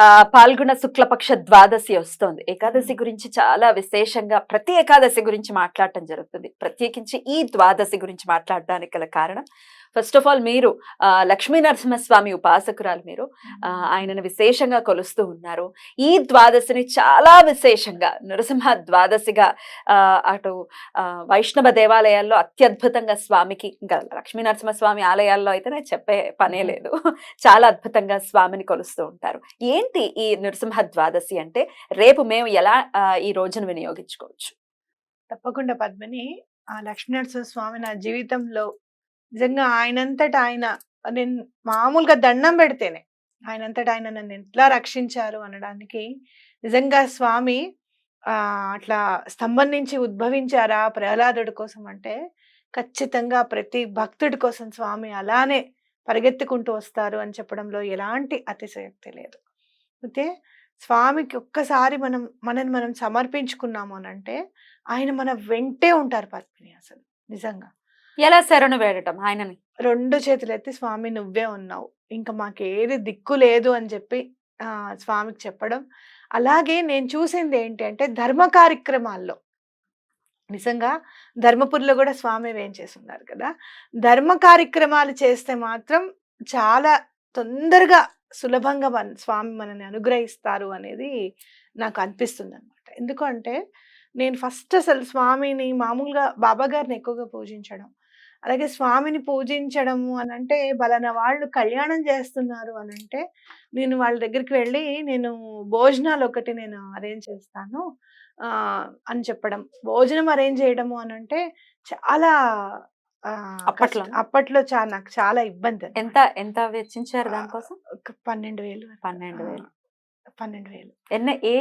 ఆ, పాల్గొన శుక్లపక్ష ద్వాదశి వస్తోంది. ఏకాదశి గురించి చాలా విశేషంగా ప్రతి ఏకాదశి గురించి మాట్లాడటం జరుగుతుంది. ప్రత్యేకించి ఈ ద్వాదశి గురించి మాట్లాడడానికి గల కారణం ఫస్ట్ ఆఫ్ ఆల్ మీరు లక్ష్మీ నరసింహస్వామి ఉపాసకురాలు మీరు. ఆయనను విశేషంగా కొలుస్తూ ఉన్నారు. ఈ ద్వాదశిని చాలా విశేషంగా నరసింహ ద్వాదశిగా అటు వైష్ణవ దేవాలయాల్లో అత్యద్భుతంగా స్వామికి ఇంకా లక్ష్మీ నరసింహస్వామి ఆలయాల్లో అయితే నేను చెప్పే పనే లేదు. చాలా అద్భుతంగా స్వామిని కొలుస్తూ ఉంటారు. ఏంటి ఈ నరసింహ ద్వాదశి అంటే? రేపు మేము ఎలా ఈ రోజును వినియోగించుకోవచ్చు? తప్పకుండా పద్మిని. ఆ లక్ష్మీనరసింహ స్వామి నా జీవితంలో నిజంగా ఆయనంతట ఆయన నేను మామూలుగా దండం పెడితేనే ఆయనంతట ఆయన నన్ను ఎట్లా రక్షించారు అనడానికి నిజంగా స్వామి అట్లా స్తంభం నుంచి ఉద్భవించారా ప్రహ్లాదుడి కోసం అంటే ఖచ్చితంగా ప్రతి భక్తుడి కోసం స్వామి అలానే పరిగెత్తుకుంటూ వస్తారు అని చెప్పడంలో ఎలాంటి అతిశయోక్తి లేదు. అయితే స్వామికి ఒక్కసారి మనం మనని మనం సమర్పించుకున్నాము అని అంటే ఆయన మన వెంటే ఉంటారు పద్మిని అసలు నిజంగా. ఎలా శరణు వేడటం ఆయనని? రెండు చేతులు ఎత్తి స్వామి నువ్వే ఉన్నావు. ఇంకా మాకేది దిక్కు లేదు అని చెప్పి స్వామికి చెప్పడం. అలాగే నేను చూసింది ఏంటి అంటే ధర్మ కార్యక్రమాల్లో. నిజంగా ధర్మపురిలో కూడా స్వామి వేం చేస్తున్నారు కదా! ధర్మ కార్యక్రమాలు చేస్తే మాత్రం చాలా తొందరగా సులభంగా మన స్వామి మనని అనుగ్రహిస్తారు అనేది నాకు అనిపిస్తుంది అనమాట ఎందుకంటే నేను ఫస్ట్ అసలు స్వామిని మామూలుగా బాబా గారిని ఎక్కువగా పూజించడం అలాగే స్వామిని పూజించడము అని అంటే బలన వాళ్ళు కళ్యాణం చేస్తున్నారు అని అంటే నేను వాళ్ళ దగ్గరికి వెళ్ళి నేను భోజనాలు ఒకటి నేను అరేంజ్ చేస్తాను అని చెప్పడం. భోజనం అరేంజ్ చేయడము అని అంటే చాలా అప్పట్లో? అప్పట్లో చాలా నాకు చాలా ఇబ్బంది. ఎంత ఎంత వెచ్చించారు దానికోసం? ఒక పన్నెండు వేలు పన్నెండు వేలు. పన్నెండు వేలు. ఎన్న ఏ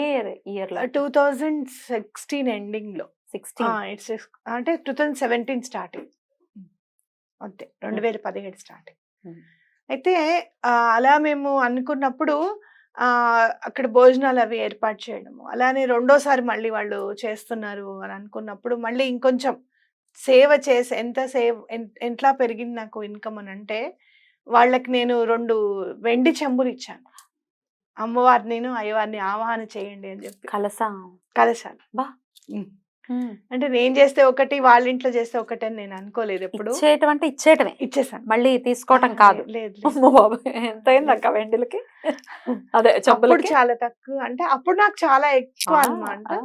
ఇయర్లో? టూ థౌజండ్ సిక్స్టీన్ ఎండింగ్లో సిక్స్టీన్. ఇట్స్ అంటే టూ థౌజండ్ సెవెంటీన్ స్టార్టింగ్. అంతే. రెండు వేల పదిహేడు స్టార్టింగ్. అయితే అలా మేము అనుకున్నప్పుడు అక్కడ భోజనాలు అవి ఏర్పాటు చేయడము. అలానే రెండోసారి మళ్ళీ వాళ్ళు చేస్తున్నారు అని అనుకున్నప్పుడు మళ్ళీ ఇంకొంచెం సేవ చేసి ఎంత సేవ్ ఎట్లా పెరిగింది నాకు ఇన్కమ్ అని అంటే వాళ్ళకి నేను రెండు వెండి చెంబులు ఇచ్చాను. అమ్మవారిని అయ్యవారిని ఆవాహన చేయండి అని చెప్పి. కలసా కలశాలు బా. అంటే నేను చేస్తే ఒకటి వాళ్ళ ఇంట్లో చేస్తే ఒకటి అని నేను అనుకోలేదు ఎప్పుడు. ఇచ్చేయటం అంటే ఇచ్చేయటమే. ఇచ్చేసాను. మళ్ళీ తీసుకోవటం కాదు. లేదు ఎంత అయింది అక్క వెండిలకి? అదే చెప్పులకి చాలా తక్కువ అంటే అప్పుడు నాకు చాలా ఎక్కువ ఆ.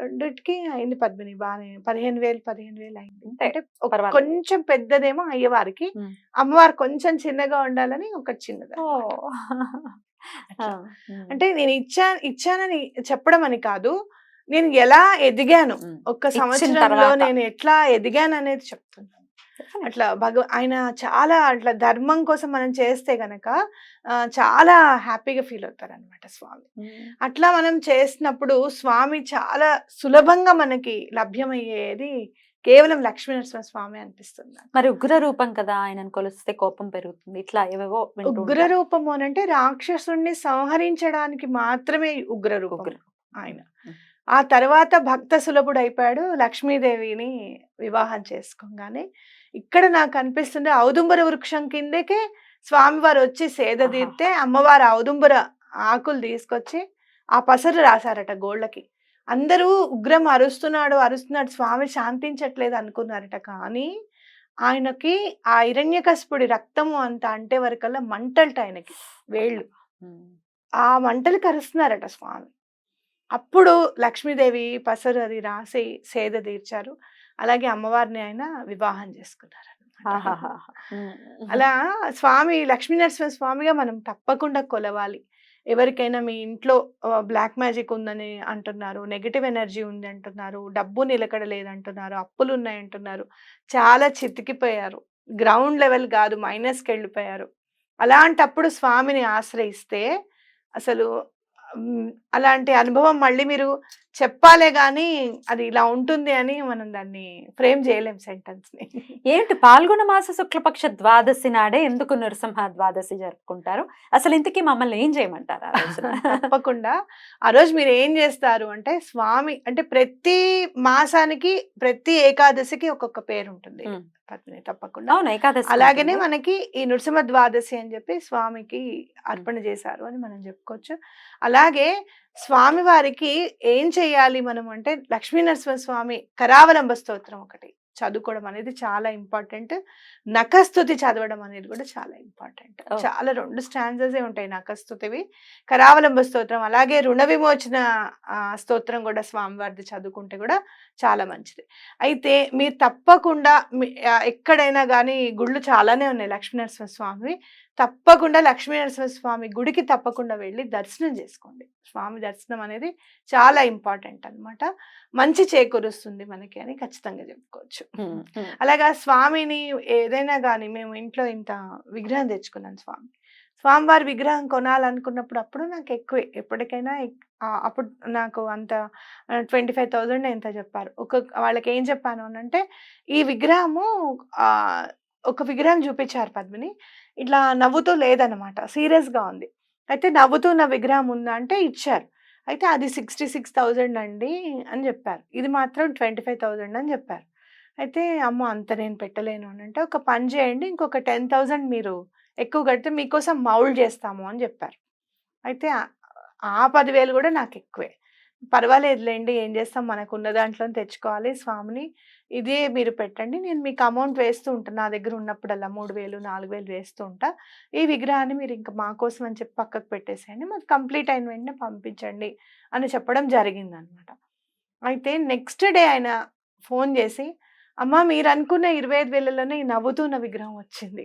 రెండిటికి అయింది పద్మిని బాగానే పదిహేను వేలు పదిహేను వేలు అయింది. అంటే ఒక-. కొంచెం పెద్దదేమో అయ్యవారికి. అమ్మవారు కొంచెం చిన్నగా ఉండాలని ఒకటి చిన్నది. అంటే నేను ఇచ్చా ఇచ్చానని చెప్పడం అని కాదు. నేను ఎలా ఎదిగాను. ఒక్క సంవత్సరంలో. నేను ఎట్లా ఎదిగాను అనేది చెప్తున్నాను అట్లా భగవ ఆయన చాలా అట్లా ధర్మం కోసం మనం చేస్తే గనక చాలా హ్యాపీగా ఫీల్ అవుతారు అనమాట స్వామి. అట్లా మనం చేసినప్పుడు స్వామి చాలా సులభంగా మనకి లభ్యమయ్యేది కేవలం లక్ష్మీనరసింహ స్వామి అనిపిస్తుంది. మరి ఉగ్ర రూపం కదా ఆయనను కొలిస్తే కోపం పెరుగుతుంది ఇట్లా ఏవేవో ఉగ్ర. రూపము అని అంటే రాక్షసుణ్ణి సంహరించడానికి మాత్రమే ఉగ్ర రూపం ఆయన. ఆ తర్వాత భక్త సులభుడు అయిపోయాడు లక్ష్మీదేవిని వివాహం చేసుకోగానే. ఇక్కడ నాకు అనిపిస్తుంది ఔదుంబర వృక్షం కిందకే స్వామివారు వచ్చి సేద. తీరితే అమ్మవారు ఔదుంబర ఆకులు తీసుకొచ్చి ఆ పసరు రాశారట గోళ్ళకి. అందరూ ఉగ్రం అరుస్తున్నాడు అరుస్తున్నాడు స్వామి శాంతించట్లేదు అనుకున్నారట. కానీ ఆయనకి ఆ హిరణ్యకశిపుడి రక్తము అంత అంటే వరకల్లా మంటలట ఆయనకి వేళ్ళు. ఆ మంటలు కరుస్తున్నారట స్వామి. అప్పుడు లక్ష్మీదేవి పసరు అది రాసి సేద తీర్చారు. అలాగే అమ్మవారిని ఆయన వివాహం చేసుకున్నారు. అలా స్వామి లక్ష్మీనరసింహ స్వామిగా మనం తప్పకుండా కొలవాలి. ఎవరికైనా మీ ఇంట్లో బ్లాక్ మ్యాజిక్ ఉందని అంటున్నారు నెగిటివ్ ఎనర్జీ ఉంది అంటున్నారు డబ్బు నిలకడ లేదంటున్నారు అప్పులు ఉన్నాయి అంటున్నారు చాలా చితికిపోయారు. గ్రౌండ్ లెవెల్ కాదు మైనస్కి వెళ్ళిపోయారు. అలాంటప్పుడు స్వామిని ఆశ్రయిస్తే అసలు అలాంటి అనుభవం మళ్ళీ మీరు చెప్పాలే గాని అది ఇలా ఉంటుంది అని మనం దాన్ని ఫ్రేమ్ చేయలేం సెంటెన్స్ని. ఏంటి పాల్గొన మాస శుక్లపక్ష ద్వాదశి నాడే ఎందుకు నరసింహ ద్వాదశి జరుపుకుంటారు? అసలు ఇంతకీ మమ్మల్ని ఏం చేయమంటారు? తప్పకుండా. ఆ రోజు మీరు ఏం చేస్తారు అంటే స్వామి అంటే ప్రతి మాసానికి ప్రతి ఏకాదశికి ఒక్కొక్క పేరు ఉంటుంది. పద్మిని తప్పకుండా. అవును ఏకాదశి అలాగనే. మనకి ఈ నృసింహ ద్వాదశి అని చెప్పి స్వామికి అర్పణ చేశారు అని మనం చెప్పుకోవచ్చు. అలాగే స్వామి వారికి ఏం చేయాలి మనం అంటే లక్ష్మీ నరసింహ స్వామి కరావలంబ స్తోత్రం ఒకటి చదువుకోవడం అనేది చాలా ఇంపార్టెంట్. నఖస్తుతి చదవడం అనేది కూడా చాలా ఇంపార్టెంట్. చాలా రెండు స్టాండర్స్ ఉంటాయి నఖస్తుతివి. కరావలంబ స్తోత్రం అలాగే రుణ విమోచన స్తోత్రం కూడా స్వామివారిది చదువుకుంటే కూడా చాలా మంచిది. అయితే మీరు తప్పకుండా ఎక్కడైనా కానీ గుళ్ళు చాలానే ఉన్నాయి లక్ష్మీనరసింహ స్వామి తప్పకుండా లక్ష్మీనరసింహ స్వామి గుడికి తప్పకుండా వెళ్ళి దర్శనం చేసుకోండి. స్వామి దర్శనం అనేది చాలా ఇంపార్టెంట్ అన్నమాట. మంచి చేకూరుస్తుంది మనకి అని ఖచ్చితంగా చెప్పుకోవచ్చు. అలాగా స్వామిని ఏదైనా కానీ మేము ఇంట్లో ఇంత విగ్రహం తెచ్చుకున్నాను స్వామి. స్వామివారి విగ్రహం కొనాలనుకున్నప్పుడు అప్పుడు నాకు ఎక్కువే. ఎప్పటికైనా అప్పుడు నాకు అంత ట్వంటీ ఫైవ్ థౌజండ్ ఎంత చెప్పారు. ఒక వాళ్ళకి ఏం చెప్పాను అని అంటే ఈ విగ్రహము ఒక విగ్రహం చూపించారు పద్మిని. ఇట్లా నవ్వుతూ లేదనమాట సీరియస్గా ఉంది. అయితే నవ్వుతున్న విగ్రహం ఉందా అంటే ఇచ్చారు. అయితే అది సిక్స్టీ సిక్స్ థౌజండ్ అండి అని చెప్పారు. ఇది మాత్రం ట్వంటీ ఫైవ్ థౌజండ్ అని చెప్పారు. అయితే అమ్మో అంత నేను పెట్టలేను అని అంటే ఒక పని చేయండి ఇంకొక టెన్ థౌజండ్ మీరు ఎక్కువ కడితే మీకోసం మౌల్డ్ చేస్తాము అని చెప్పారు. అయితే ఆ పదివేలు కూడా నాకు ఎక్కువే. పర్వాలేదులేండి ఏం చేస్తాం మనకు ఉన్న దాంట్లో తెచ్చుకోవాలి. స్వామిని ఇదే మీరు పెట్టండి. నేను మీకు అమౌంట్ వేస్తూ ఉంటాను నా దగ్గర ఉన్నప్పుడల్లా మూడు వేలు నాలుగు వేలు వేస్తూ ఉంటా. ఈ విగ్రహాన్ని మీరు ఇంకా మా కోసం అని చెప్పి పక్కకు పెట్టేసేయండి. మాకు కంప్లీట్ అయిన వెంటనే పంపించండి అని చెప్పడం జరిగింది అనమాట అయితే నెక్స్ట్ డే ఆయన ఫోన్ చేసి అమ్మ మీరు అనుకున్న ఇరవై ఐదు వేలలోనే ఈ నవ్వుతున్న విగ్రహం వచ్చింది.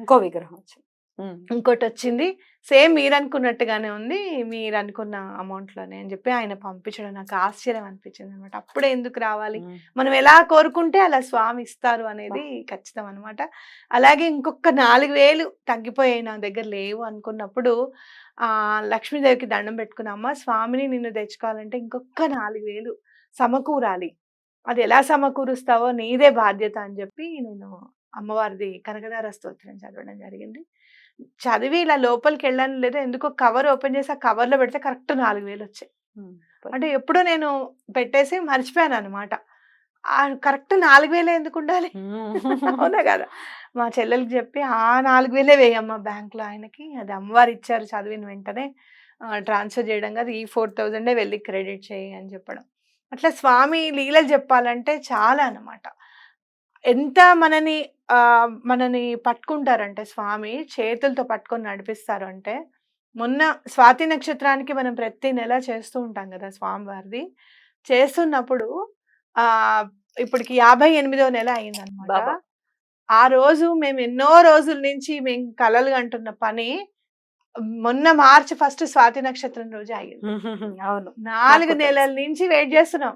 ఇంకో విగ్రహం వచ్చింది. ఇంకోటి వచ్చింది సేమ్ మీరు అనుకున్నట్టుగానే ఉంది మీరు అనుకున్న amount లోనే అని చెప్పి ఆయన పంపించడం నాకు ఆశ్చర్యం అనిపించింది అనమాట అప్పుడే ఎందుకు రావాలి. మనం ఎలా కోరుకుంటే అలా స్వామి ఇస్తారు అనేది ఖచ్చితం అనమాట అలాగే ఇంకొక నాలుగు వేలు తగ్గిపోయాయి నా దగ్గర లేవు అనుకున్నప్పుడు ఆ లక్ష్మీదేవికి దండం పెట్టుకున్నామా స్వామిని నిన్ను తెచ్చుకోవాలంటే ఇంకొక నాలుగు వేలు సమకూరాలి. అది ఎలా సమకూరుస్తావో నీదే బాధ్యత అని చెప్పి నేను అమ్మవారిది కనకదార స్తోత్రం చదవడం జరిగింది. చదివి ఇలా లోపలికి వెళ్ళాను లేదా ఎందుకో కవర్ ఓపెన్ చేసి ఆ కవర్లో పెడితే కరెక్ట్ నాలుగు వేలు వచ్చాయి. అంటే ఎప్పుడో నేను పెట్టేసి మర్చిపోయాను అనమాట కరెక్ట్ నాలుగు వేలే ఎందుకు ఉండాలి? అవునా కదా? మా చెల్లెలకి చెప్పి ఆ నాలుగు వేలే వేయమ్మా బ్యాంక్లో ఆయనకి. అది అమ్మవారు ఇచ్చారు చదివిన వెంటనే. ట్రాన్స్ఫర్ చేయడం కాదు ఈ ఫోర్ థౌజండే వెళ్ళి క్రెడిట్ చేయి అని చెప్పడం. అట్లా స్వామి లీలలు చెప్పాలంటే చాలా అన్నమాట. ఎంత మనని ఆ, మనని పట్టుకుంటారంటే స్వామి చేతులతో పట్టుకొని నడిపిస్తారు అంటే మొన్న స్వాతి నక్షత్రానికి మనం ప్రతి నెల చేస్తూ ఉంటాం కదా స్వామివారిది. చేస్తున్నప్పుడు ఆ ఇప్పటికి యాభై ఎనిమిదో నెల అయిందనమాట. ఆ రోజు మేము ఎన్నో రోజుల నుంచి మేము కలలు అంటున్న పని మొన్న మార్చి ఫస్ట్ స్వాతి నక్షత్రం రోజు అయ్యింది. అవును. నాలుగు నెలల నుంచి వెయిట్ చేస్తున్నాం.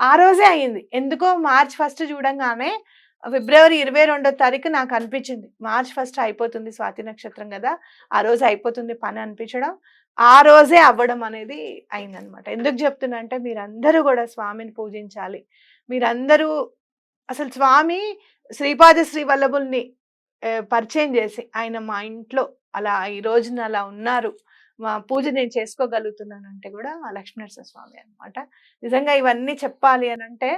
ఆ రోజే అయ్యింది ఎందుకో మార్చ్ ఫస్ట్ చూడంగానే ఫిబ్రవరి ఇరవై రెండో తారీఖు నాకు అనిపించింది. మార్చ్ ఫస్ట్ అయిపోతుంది స్వాతి నక్షత్రం కదా ఆ రోజు అయిపోతుంది పని అనిపించడం. ఆ రోజే అవ్వడం అనేది అయిందనమాట. ఎందుకు చెప్తున్నా అంటే మీరందరూ కూడా స్వామిని పూజించాలి. మీరందరూ అసలు స్వామి శ్రీపాద శ్రీ వల్లభుల్ని పరిచయం చేసి ఆయన మా ఇంట్లో అలా ఈ రోజున అలా ఉన్నారు. పూజ నేను చేసుకోగలుగుతున్నాను అంటే కూడా లక్ష్మీనరసింహ స్వామి అన్నమాట. నిజంగా ఇవన్నీ చెప్పాలి అని అంటే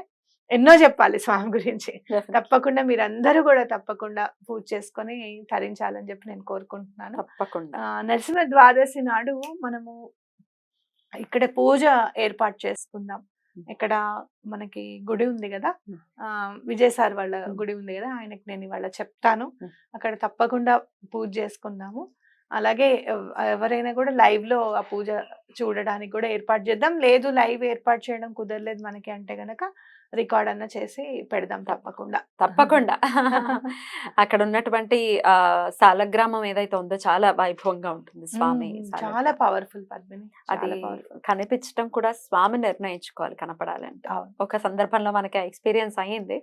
ఎన్నో చెప్పాలి స్వామి గురించి. తప్పకుండా మీరందరూ కూడా తప్పకుండా పూజ చేసుకొని తరించాలని చెప్పి నేను కోరుకుంటున్నాను. తప్పకుండా. నరసింహ ద్వాదశి నాడు మనము ఇక్కడ పూజ ఏర్పాటు చేసుకుందాం. ఇక్కడ మనకి గుడి ఉంది కదా. ఆ విజయ్ సార్ వాళ్ళ. గుడి ఉంది కదా? ఆయనకి నేను ఇవాళ చెప్తాను. అక్కడ తప్పకుండా పూజ చేసుకుందాము. అలాగే ఎవరైనా కూడా లైవ్లో ఆ పూజ చూడడానికి కూడా ఏర్పాటు చేద్దాం. లేదు లైవ్ ఏర్పాటు చేయడం కుదరలేదు మనకి అంటే గనక. రికార్డ్ అన్న చేసి పెడదాం తప్పకుండా. తప్పకుండా. అక్కడ ఉన్నటువంటి ఆ సాలగ్రామం ఏదైతే ఉందో చాలా వైభవంగా ఉంటుంది స్వామి. చాలా పవర్ఫుల్ పద్మిని. అది. కనిపించడం కూడా స్వామి నిర్ణయించుకోవాలి కనపడాలంటే. ఒక సందర్భంలో మనకి ఎక్స్పీరియన్స్ అయ్యింది.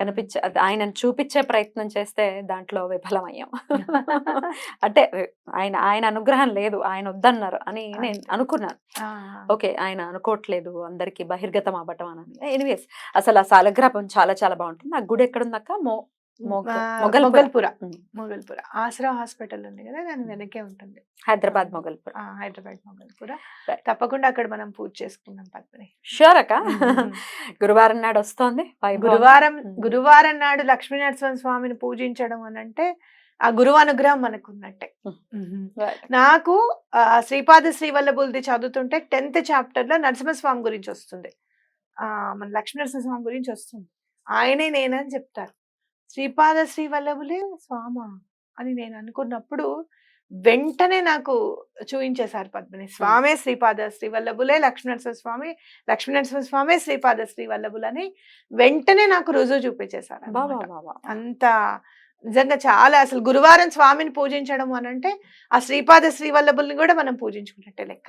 కనిపించ అది ఆయనను చూపించే ప్రయత్నం చేస్తే దాంట్లో విఫలమయ్యాం. అంటే ఆయన ఆయన అనుగ్రహం లేదు ఆయన వద్దన్నారు అని నేను. అనుకున్నాను. ఓకే ఆయన అనుకోవట్లేదు అందరికి బహిర్గతం అవ్వటం అని. ఎనీవేస్ అసలు ఆ సాలగ్రామం చాలా చాలా బాగుంటుంది. ఆ గుడి ఎక్కడుందక్క? మో మొగల్పుర. మొగల్పుర. ఆసరా హాస్పిటల్ ఉంది కదా దాని వెనకే ఉంటుంది. హైదరాబాద్ మొగల్పుర. హైదరాబాద్ మొగల్పుర. తప్పకుండా అక్కడ మనం పూజ చేసుకుందాం పద్మిని. షూర్ అక్క. గురువారం నాడు వస్తోంది. గురువారం. గురువారం నాడు లక్ష్మీనరసింహ స్వామిని పూజించడం అని అంటే ఆ గురువు అనుగ్రహం మనకు ఉన్నట్టే. నాకు ఆ, శ్రీపాద శ్రీవల్లభులది చదువుతుంటే టెన్త్ చాప్టర్లో నరసింహస్వామి గురించి వస్తుంది. మన లక్ష్మీనరసింహ స్వామి గురించి వస్తుంది. ఆయనే నేనని చెప్తారు. శ్రీపాద శ్రీవల్లభులే స్వామా అని నేను అనుకున్నప్పుడు వెంటనే నాకు చూపించేశారు పద్మిని. స్వామే శ్రీపాద శ్రీవల్లభులే లక్ష్మీనరసింహ స్వామి లక్ష్మీనరసింహ స్వామి శ్రీపాద శ్రీవల్లభులని వెంటనే నాకు రుజువు చూపించేశారు. అంత నిజంగా చాలా అసలు గురువారం స్వామిని పూజించడం అని అంటే ఆ శ్రీపాద శ్రీవల్లభుల్ని కూడా మనం పూజించుకున్నట్టే లెక్క.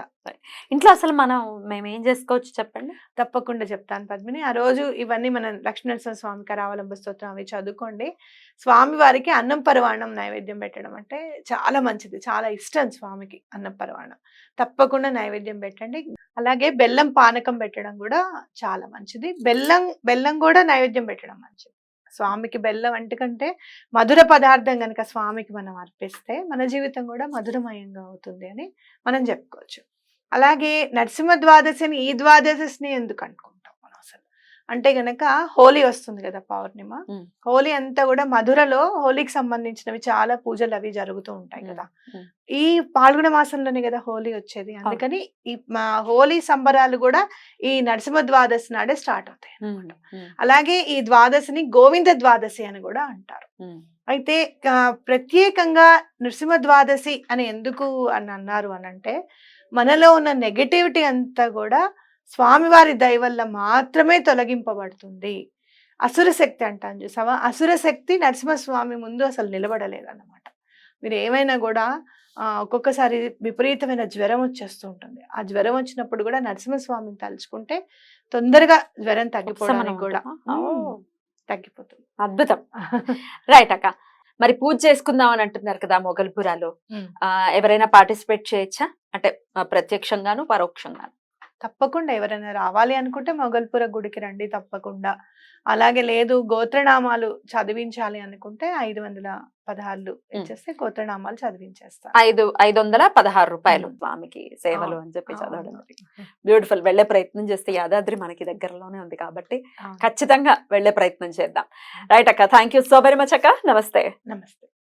ఇంట్లో అసలు మనం మేము ఏం చేసుకోవచ్చు చెప్పండి? తప్పకుండా చెప్తాను పద్మిని. ఆ రోజు ఇవన్నీ మనం లక్ష్మీనరసింహ స్వామి కరావలంబ స్తోత్రం అవి చదువుకోండి. స్వామి వారికి అన్నం పరవాణం నైవేద్యం పెట్టడం అంటే చాలా మంచిది. చాలా ఇష్టం స్వామికి అన్నం పరవాణం. తప్పకుండా నైవేద్యం పెట్టండి. అలాగే బెల్లం పానకం పెట్టడం కూడా చాలా మంచిది. బెల్లం బెల్లం కూడా నైవేద్యం పెట్టడం మంచిది. స్వామికి బెల్లం అంటుకంటే మధుర పదార్థం కనుక స్వామికి మనం అర్పిస్తే మన జీవితం కూడా మధురమయంగా అవుతుంది అని మనం చెప్పుకోవచ్చు. అలాగే నరసింహ ద్వాదశిని ఈ ద్వాదశిని ఎందుకు అనుకుంటాం అంటే గనక హోలీ వస్తుంది కదా పౌర్ణిమ. హోలీ అంతా కూడా మధురలో హోలీకి సంబంధించినవి చాలా పూజలు అవి జరుగుతూ ఉంటాయి. కదా. ఈ పాల్గొన మాసంలోనే కదా హోలీ వచ్చేది అందుకని ఈ మా హోలీ సంబరాలు కూడా ఈ నరసింహ ద్వాదశి నాడే స్టార్ట్ అవుతాయి. మ్మ్. అలాగే ఈ ద్వాదశిని గోవింద ద్వాదశి అని కూడా అంటారు. అయితే ప్రత్యేకంగా నృసింహ ద్వాదశి అని ఎందుకు అని అన్నారు అని అంటే మనలో ఉన్న నెగటివిటీ అంతా కూడా స్వామివారి దయ వల్ల మాత్రమే తొలగింపబడుతుంది. అసుర శక్తి అంటాను చూసావా? అసుర శక్తి నరసింహస్వామి ముందు అసలు నిలబడలేదు అన్నమాట మీరు ఏమైనా కూడా ఒక్కొక్కసారి విపరీతమైన జ్వరం వచ్చేస్తూ ఉంటుంది. ఆ జ్వరం వచ్చినప్పుడు కూడా నరసింహస్వామిని తలుచుకుంటే తొందరగా జ్వరం తగ్గిపోవడానికి ఉపశమనం కూడా తగ్గిపోతుంది. అద్భుతం. రైట్ అక్క. మరి పూజ చేసుకుందాం అని అంటున్నారు కదా మొగల్పురాలో ఎవరైనా పార్టిసిపేట్ చేయొచ్చా? అంటే ప్రత్యక్షంగాను పరోక్షంగాను? తప్పకుండా ఎవరైనా రావాలి అనుకుంటే మొగల్పుర గుడికి రండి తప్పకుండా. అలాగే లేదు గోత్రనామాలు చదివించాలి అనుకుంటే ఐదు వందల పదహారులు ఇచ్చేస్తే గోత్రనామాలు చదివించేస్తారు ఐదు ఐదు వందల పదహారు రూపాయలు. స్వామికి సేవలు అని చెప్పి చదవడం. బ్యూటిఫుల్. వెళ్ళే ప్రయత్నం చేస్తే యాదాద్రి మనకి దగ్గరలోనే ఉంది కాబట్టి. ఖచ్చితంగా వెళ్ళే ప్రయత్నం చేద్దాం. రైట్ అక్క thank you so very much అక్క. నమస్తే. నమస్తే.